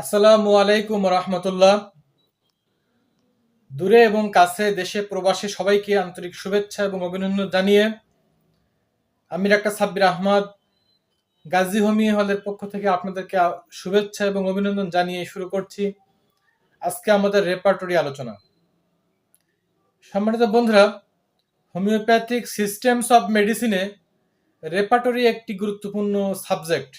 আসসালামু আলাইকুম রহমতুল্লাহ। দূরে এবং কাছে দেশে প্রবাসে সবাইকে আন্তরিক শুভেচ্ছা এবং অভিনন্দন জানিয়ে আমি ডাক্তার সাব্বির আহমদ, গাজী হোমিও হলের পক্ষ থেকে আপনাদেরকে শুভেচ্ছা এবং অভিনন্দন জানিয়ে শুরু করছি আজকে আমাদের রেপার্টরি আলোচনা। সম্মানিত বন্ধুরা হোমিওপ্যাথিক সিস্টেমস অফ মেডিসিনে রেপার্টরি একটি গুরুত্বপূর্ণ সাবজেক্ট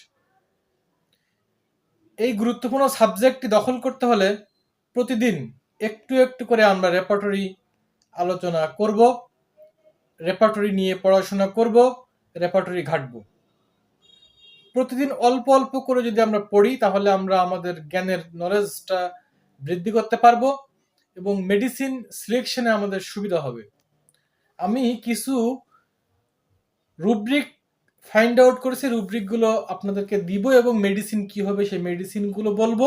এই গুরুত্বপূর্ণ সাবজেক্টটি দখল করতে হলে প্রতিদিন একটু একটু করে আমরা রেপার্টরি আলোচনা করব রেপার্টরি নিয়ে পড়াশোনা করব রেপার্টরি ঘাটব। প্রতিদিন অল্প অল্প করে যদি আমরা পড়ি, তাহলে আমরা আমাদের জ্ঞানের নলেজটা বৃদ্ধি করতে পারব এবং মেডিসিন সিলেকশনে আমাদের সুবিধা হবে। আমি কিছু রুব্রিক ফাইন্ড আউট করেছি রুব্রিকগুলো আপনাদেরকে দিব এবং মেডিসিন কি হবে সেই মেডিসিনগুলো বলব।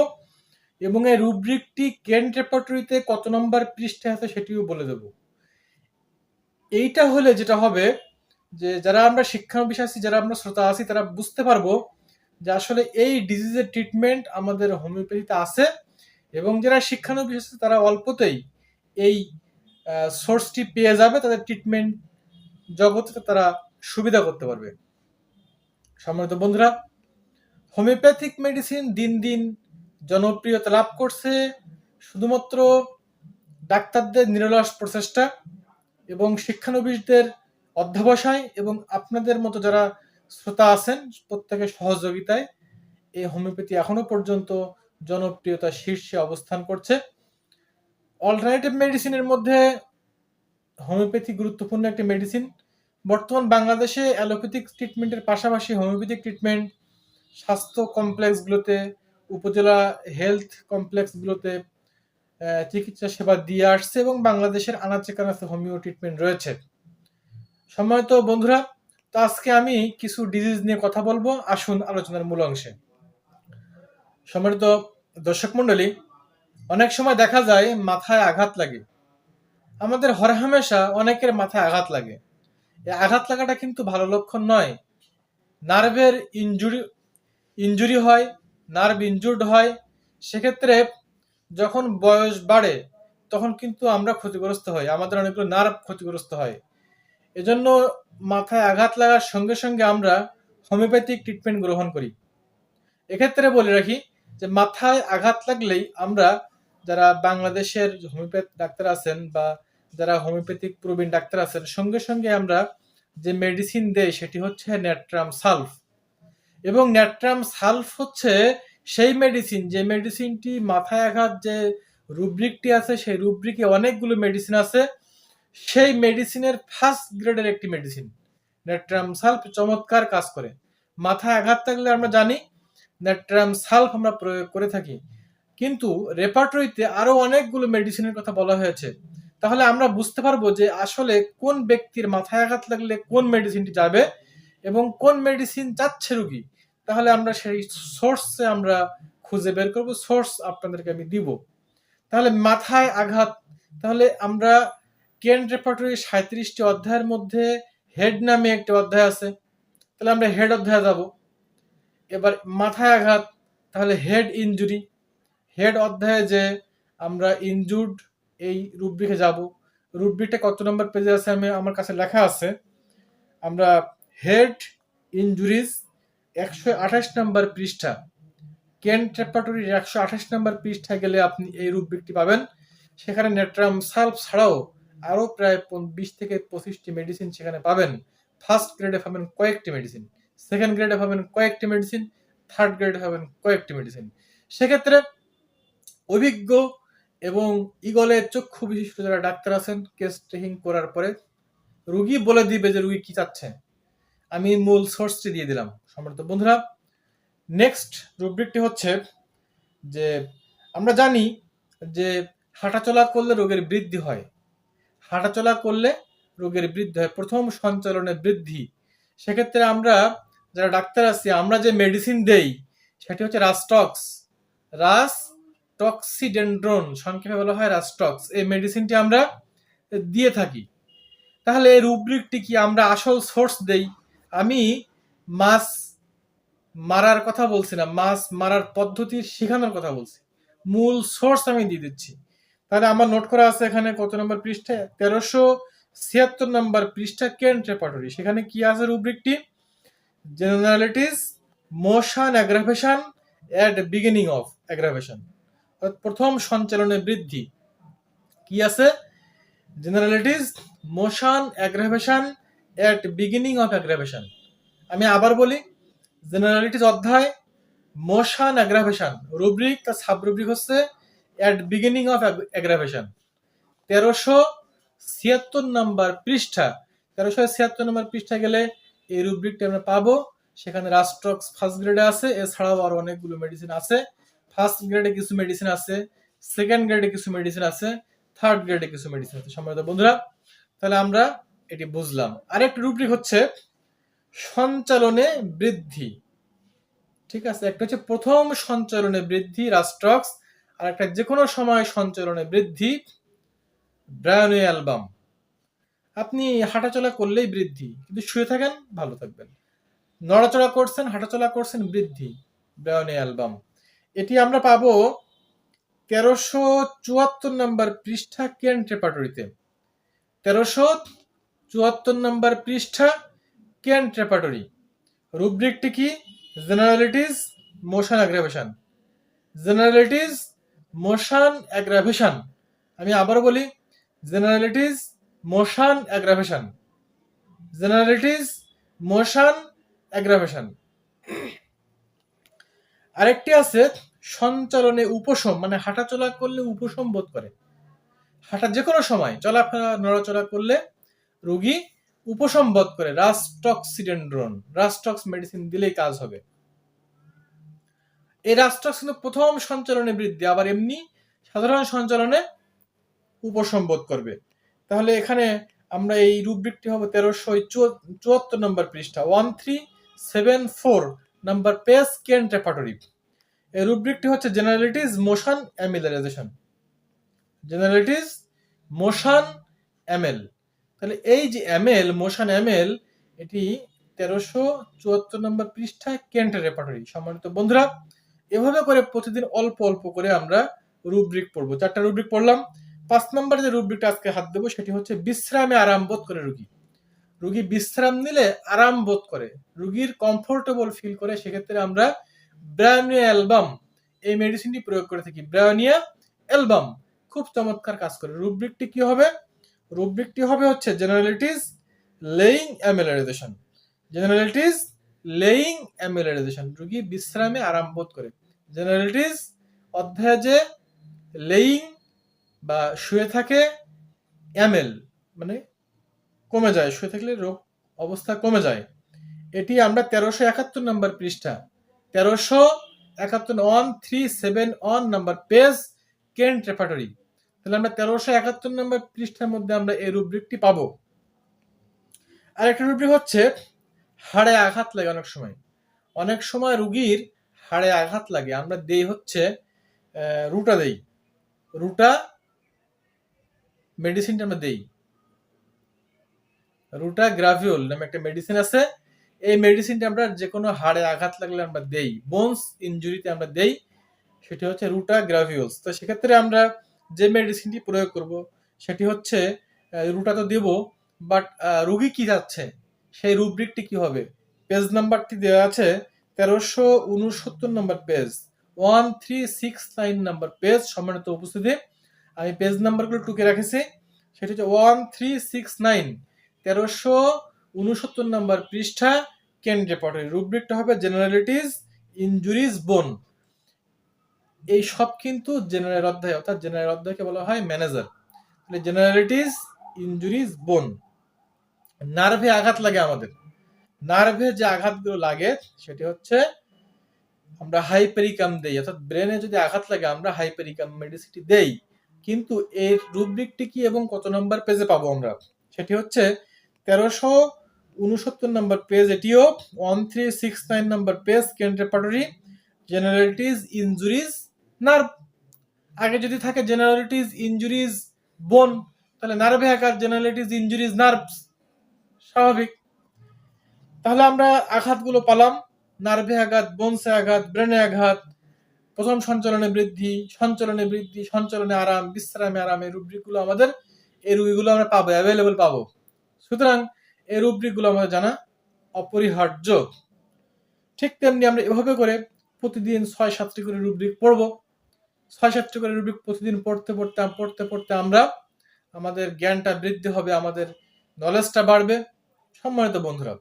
এবং এই রুব্রিকটি কেন্ট রেপার্টরিতে কত নম্বর পৃষ্ঠে আছে সেটিও বলে দেব। এইটা হলে যেটা হবে যে যারা আমরা শিক্ষানবিশ আছি যারা আমরা শ্রোতা আছি, তারা বুঝতে পারব যে আসলে এই ডিজিজের ট্রিটমেন্ট আমাদের হোমিওপ্যাথিতে আছে এবং যারা শিক্ষানবিশ আছে, তারা অল্পতেই এই সোর্সটি পেয়ে যাবে, তাদের ট্রিটমেন্ট জগতে তারা সুবিধা করতে পারবে। সম্মানিত বন্ধুরা, হোমিওপ্যাথিক মেডিসিন দিন দিন জনপ্রিয়তা লাভ করছে শুধুমাত্র ডাক্তারদের নিরলস প্রচেষ্টা এবং শিক্ষানবিশদের অধ্যবসায় এবং আপনাদের মতো যারা শ্রোতা আছেন প্রত্যেকের সহযোগিতায় এই হোমিওপ্যাথি এখনও পর্যন্ত জনপ্রিয়তা শীর্ষে অবস্থান করছে। অল্টারনেটিভ মেডিসিনের মধ্যে হোমিওপ্যাথি গুরুত্বপূর্ণ একটি মেডিসিন বর্তমান বাংলাদেশে অ্যালোপ্যাথিক ট্রিটমেন্টের পাশাপাশি হোমিওপ্যাথিক ট্রিটমেন্ট, স্বাস্থ্য কমপ্লেক্সগুলোতে, উপজেলা হেলথ কমপ্লেক্সগুলোতে চিকিৎসা সেবা দিয়ে আসছে এবং বাংলাদেশের আনাচে কানাচে হোমিও ট্রিটমেন্ট রয়েছে। সম্মানিত বন্ধুরা, তো আজকে আমি কিছু ডিজিজ নিয়ে কথা বলব। আসুন আলোচনার মূল অংশে। সম্মানিত দর্শক মণ্ডলী, অনেক সময় দেখা যায় মাথায় আঘাত লাগে। আমাদের হরহামেশা অনেকের মাথায় আঘাত লাগে। আঘাত লাগাটা কিন্তু ভালো লক্ষণ নয়। নার্ভের ইনজুরি ইনজুরি হয়, নার্ভ ইনজুর্ড হয়, সেক্ষেত্রে যখন বয়স বাড়ে, তখন কিন্তু আমরা ক্ষতিগ্রস্ত হই, আমাদের অনেকগুলো নার্ভ ক্ষতিগ্রস্ত হয়। এজন্য মাথায় আঘাত লাগার সঙ্গে সঙ্গে আমরা হোমিওপ্যাথিক ট্রিটমেন্ট গ্রহণ করি। এক্ষেত্রে বলে রাখি যে, মাথায় আঘাত লাগলেই আমরা যারা বাংলাদেশের হোমিওপ্যাথ ডাক্তার আছেন বা যারা হোমিওপ্যাথিক প্রবীণ ডাক্তার আছেন, সঙ্গে সঙ্গে আমরা যে মেডিসিন দেই সেটি হচ্ছে ন্যাট্রাম সালফ। এবং ন্যাট্রাম সালফ হচ্ছে সেই মেডিসিন যে মেডিসিনটি মাথায় আঘাত যে রুব্রিকটি আছে, সেই রুব্রিকে অনেকগুলো মেডিসিন আছে। সেই মেডিসিনের ফার্স্ট গ্রেডের একটি মেডিসিন ন্যাট্রাম সালফ চমৎকার কাজ করে। মাথায় আঘাত থাকলে আমরা জানি ন্যাট্রাম সালফ আমরা প্রয়োগ করে থাকি। কিন্তু রেপার্টরিতে আরও অনেকগুলো মেডিসিনের কথা বলা হয়েছে। তাহলে আমরা বুঝতে পারব যে আসলে কোন ব্যক্তির মাথায় আঘাত লাগলে কোন মেডিসিনটি যাবে এবং কোন মেডিসিন চাচ্ছে রুগী? তাহলে আমরা সেই সোর্সে আমরা খুঁজে বের করব সোর্স আপনাদেরকে আমি দিব। তাহলে মাথায় আঘাত, তাহলে আমরা কেন রেপার্টরি সাঁত্রিশটি অধ্যায়ের মধ্যে হেড নামে একটি অধ্যায় আছে। তাহলে আমরা হেড অধ্যায়ে যাব। এবার মাথায় আঘাত, তাহলে হেড ইনজুরি হেড অধ্যায়ে যে আমরা ইনজুর্ড এই রুব্রিকে যাব। রুব্রিকটা কত নম্বর পেজে আছে আমি, আমার কাছে লেখা আছে। আমরা হেড ইনজুরিজ একশো আঠাশ নম্বর পৃষ্ঠা কেন ট্রেপাটরির একশো আঠাশ নম্বর পৃষ্ঠা গেলে আপনি এই রুব্রিকটি পাবেন। সেখানে নেট্রাম সালফ ছাড়াও আরও প্রায় বিশ থেকে পঁচিশটি মেডিসিন সেখানে পাবেন। ফার্স্ট গ্রেডে পাবেন কয়েকটি মেডিসিন সেকেন্ড গ্রেডে পাবেন কয়েকটি মেডিসিন থার্ড গ্রেডে পাবেন কয়েকটি মেডিসিন সেক্ষেত্রে অভিজ্ঞ এবং ইগলে চক্ষু বিশিষ্ট যারা ডাক্তার আছেন কেস টেকিং করার পরে রুগী বলে দিবে যে রুগী কি চাচ্ছে। আমি মূল সোর্সটি দিয়ে দিলাম। সম্মানিত বন্ধুরা নেক্সট রুব্রিকটি হচ্ছে যে আমরা জানি যে হাঁটাচলা করলে রোগের বৃদ্ধি হয়। হাঁটাচলা করলে রোগের বৃদ্ধি হয়। প্রথম সঞ্চালনে বৃদ্ধি। সেক্ষেত্রে আমরা যারা ডাক্তার আছি, আমরা যে মেডিসিন দেই, সেটি হচ্ছে রাস্টক্স রাস টক্সিডেন্ড্রন, সংক্ষেপে বলা হয় রাস্টক্স এই মেডিসিনটি আমরা দিয়ে থাকি। তাহলে এই রুব্রিকটি কি আমরা আসল সোর্স দেই? আমি মাছ মারার কথা বলছি না, মাছ মারার পদ্ধতি শেখানোর কথা বলছি। মূল সোর্স আমি দিয়ে দিচ্ছি। তাহলে আমার নোট করা আছে এখানে কত নম্বর পৃষ্ঠায়? তেরোশো ছিয়াত্তর নম্বর পৃষ্ঠা কেন্ট রেপার্টরি সেখানে কি আছে রুব্রিকটি generalities motion aggravation at beginning of aggravation প্রথম সঞ্চালনে বৃদ্ধি। কি আছে? Generalities motion aggravation at beginning of aggravation আমি আবার বলি জেনারেলিটিস অধ্যায় মোশন অ্যাগ্রাভেশন রুব্রিক তার সাব রুব্রিক হচ্ছে অ্যাট বিগিনিং অফ অ্যাগ্রাভেশন তেরোশো ছিয়াত্তর নম্বর পৃষ্ঠা। তেরোশো ছিয়াত্তর নম্বর পৃষ্ঠা গেলে এই রুব্রিকটা আমরা পাবো। সেখানে রাস্ট্রক্স ফার্স্ট গ্রেডে আছে, এছাড়াও আরও অনেকগুলো মেডিসিন আছে। ফার্স্ট গ্রেডে কিছু মেডিসিন আছে সেকেন্ড গ্রেডে কিছু মেডিসিন আছে থার্ড গ্রেডে কিছু মেডিসিন আছে। সম্মানিত বন্ধুরা, তাহলে আমরা এটি বুঝলাম। আরেকটি রুব্রিক হচ্ছে, সঞ্চালনে বৃদ্ধি। ঠিক আছে? একটা হচ্ছে প্রথম সঞ্চালনে বৃদ্ধি রাস্ট্রক্স আর একটা যে কোনো সময় সঞ্চালনে বৃদ্ধি ব্রায়নি অ্যালবাম আপনি হাঁটাচলা করলেই বৃদ্ধি, কিন্তু শুয়ে থাকেন, ভালো থাকবেন। নড়াচড়া করছেন, হাঁটাচলা করছেন, বৃদ্ধি ব্রায়নি অ্যালবাম এটি আমরা পাবো তেরোশো চুয়াত্তর নম্বর পৃষ্ঠা কেন্ট রেপার্টরিতে তেরোশো চুয়াত্তর নম্বর পৃষ্ঠা কেন্ট রেপার্টরি রুব্রিকটি কি? Generalities, motion aggravation. Generalities, motion aggravation. আমি আবার বলি, generalities, motion aggravation. Generalities, motion aggravation. আরেকটি আছে, সঞ্চালনে উপশম মানে হাঁটাচলা করলে উপশম বোধ করে। হাঁটা যে কোনো সময়, চলাফেরা, নড়াচড়া করলে রোগী উপশম বোধ করে। রাস্টক্সিডেন্ড্রন রাস্টক্স মেডিসিন দিলেই কাজ হবে। এই রাস্টক্স কিন্তু প্রথম সঞ্চালনে বৃদ্ধি, আবার এমনি সাধারণ সঞ্চালনে উপশম বোধ করবে। তাহলে এখানে আমরা এই রুব্রিকটি হবে তেরোশো চুয়াত্তর নম্বর পৃষ্ঠা one three seven four number page Kent repertory? এই রুব্রিকটি হচ্ছে generalities, motion amelioration generalities, motion ML তাহলে এই যে এমএল মোশন এমএল এটি তেরোশো চুয়াত্তর নম্বর পৃষ্ঠা কেন্ট রেপার্টরি? সম্মানিত বন্ধুরা, এভাবে করে প্রতিদিন অল্প অল্প করে আমরা রুব্রিক পড়ব। চারটা রুব্রিক পড়লাম। পাঁচ নম্বর যে রুব্রিকটা আজকে হাত দেবো, সেটি হচ্ছে বিশ্রামে আরাম বোধ করে রুগী। রুগী বিশ্রাম নিলে আরাম বোধ করে। রুগীর কমফোর্টেবল ফিল করে, সেক্ষেত্রে আমরা ব্রায়োনিয়া অ্যালবাম, এই মেডিসিনটি প্রয়োগ করে থাকি। ব্রায়োনিয়া অ্যালবাম খুব চমৎকার কাজ করে। রুব্রিকটি কি হবে? রুব্রিকটি হবে হচ্ছে জেনারেলিটিস লেইং অ্যামেলারাইজেশন জেনারেলিটিস লেইং অ্যামেলারাইজেশন রুগী বিশ্রামে আরাম বোধ করে। জেনারেলিটিস অধ্যায়ে যে লেইং বা শুয়ে থাকে অ্যামেল মানে কমে যায়, শুয়ে থাকলে রোগ অবস্থা কমে যায়। এটি আমরা তেরোশো একাত্তর নম্বর পৃষ্ঠা। তেরোশো একাত্তর, one three seven, one number page, Kent repertory. তাহলে আমরা তেরোশো একাত্তর নম্বর পৃষ্ঠার মধ্যে আমরা এই রুব্রিকটি পাবো। আর একটা রুব্রিক হচ্ছে, হাড়ে আঘাত লাগে অনেক সময়। অনেক সময় রুগীর হাড়ে আঘাত লাগে। আমরা দেই হচ্ছে রুটা দেই। রুটা মেডিসিনটা আমরা দেই। রুটা গ্রাভিউল নামে একটা মেডিসিন আছে। এই মেডিসিনটা আমরা যে কোনো হাড়ে আঘাত লাগলে আমরা দেই বোনস ইনজুরিতে আমরা দেই, সেটি হচ্ছে রুটা গ্রাভিওলস। তো সেক্ষেত্রে আমরা যে মেডিসিনটি প্রয়োগ করব, সেটি হচ্ছে রুটা তো দেব বাট রুগী কি যাচ্ছে, সেই রুব্রিকটি কি হবে? পেজ নাম্বারটি দেওয়া আছে, তেরোশো উনসত্তর নম্বর page one three six nine number page সম্মানিত উপস্থিতি। আমি পেজ নাম্বারগুলো টুকে রেখেছি, সেটি হচ্ছে ওয়ান থ্রি সিক্স নাইন তেরোশো উনসত্তর নম্বর পৃষ্ঠা কেন রেপার্টরি রুব্রিকটা হবে জেনারেলিটিস ইনজুরিজ বোন। এই সব কিন্তু জেনারেল অধ্যায়, অর্থাৎ জেনারেল অধ্যায়কে বলা হয় ম্যানেজার। তাহলে জেনারেলিটিস ইনজুরিজ বোন। নার্ভে আঘাত লাগে আমাদের। নার্ভে যে আঘাতগুলো লাগে, সেটি হচ্ছে আমরা হাইপেরিকাম দেই, অর্থাৎ ব্রেনে যদি আঘাত লাগে, আমরা হাইপেরিকাম মেডিসিনটি দেই। কিন্তু এর রুব্রিকটি কি এবং কত নম্বর পেজে পাবো আমরা? সেটি হচ্ছে তেরোশো উনসত্তর নম্বর পেজ এটিও ওয়ান থ্রি সিক্স নাইন নম্বর page Kent repertory generalities injuries nerve আগে যদি থাকে জেনারেলিটিস ইনজুরিজ বোন তাহলে নার্ভে আকার জেনারেলিটিস ইনজুরিজ নার্ভস স্বাভাবিক। তাহলে আমরা আঘাতগুলো পালাম। নার্ভে আঘাত বোনসে আঘাত ব্রেনে আঘাত, প্রথম সঞ্চালনে বৃদ্ধি সঞ্চালনে বৃদ্ধি, সঞ্চালনে আরাম, বিশ্রামে আরাম রুব্রিকগুলো আমাদের, এই রুগীগুলো আমরা পাবো অ্যাভেলেবল পাবো। সুতরাং এই রুব্রিকগুলো আমাদের জানা অপরিহার্য। ঠিক তেমনি আমরা এভাবে করে প্রতিদিন ছয় সাতটি করে রুব্রিক পড়ব। ছয় সাতটি করে রুব্রিক প্রতিদিন পড়তে পড়তে পড়তে পড়তে আমরা আমাদের জ্ঞানটা বৃদ্ধি হবে, আমাদের নলেজটা বাড়বে। সম্মানিত বন্ধুরা,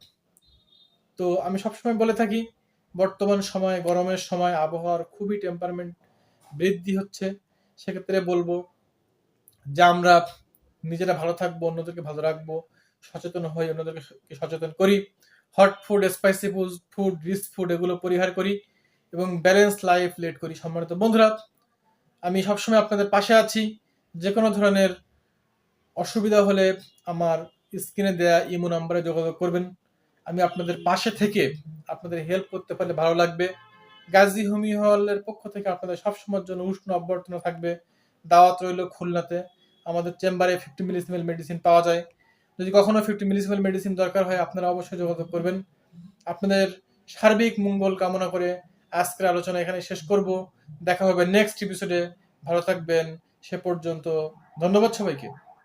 তো আমি সবসময় বলে থাকি, বর্তমান সময়, গরমের সময় আবহাওয়ার খুবই টেম্পারমেন্ট বৃদ্ধি হচ্ছে। সেক্ষেত্রে বলব যে আমরা নিজেরা ভালো থাকব, অন্যদেরকে ভালো রাখব সচেতন হই, অন্যদেরকে সচেতন করি। Hot food spicy food food rich food এগুলো পরিহার করি এবং ব্যালেন্স লাইফ লিড করি সম্মানিত বন্ধুরা। আমি সবসময় আপনাদের পাশে আছি। যে কোনো ধরনের অসুবিধা হলে আমার স্ক্রিনে দেয়া ইমো নাম্বারে যোগাযোগ করবেন। আমি আপনাদের পাশে থেকে আপনাদের হেল্প করতে পারলে ভালো লাগবে। গাজী হোমি হলের পক্ষ থেকে আপনাদের সবসময়ের জন্য উষ্ণ অভ্যর্থনা থাকবে। দাওয়াত রইল খুলনাতে। আমাদের চেম্বারে ফিফটি মিলিসিমেল মেডিসিন পাওয়া যায়। যদি কখনো ফিফটি মিলিসিপাল মেডিসিন দরকার হয়, আপনারা অবশ্যই যোগাযোগ করবেন। আপনাদের সার্বিক মঙ্গল কামনা করে আজকের আলোচনা এখানে শেষ করব। দেখা হবে নেক্সট এপিসোডে ভালো থাকবেন। সে পর্যন্ত ধন্যবাদ সবাইকে।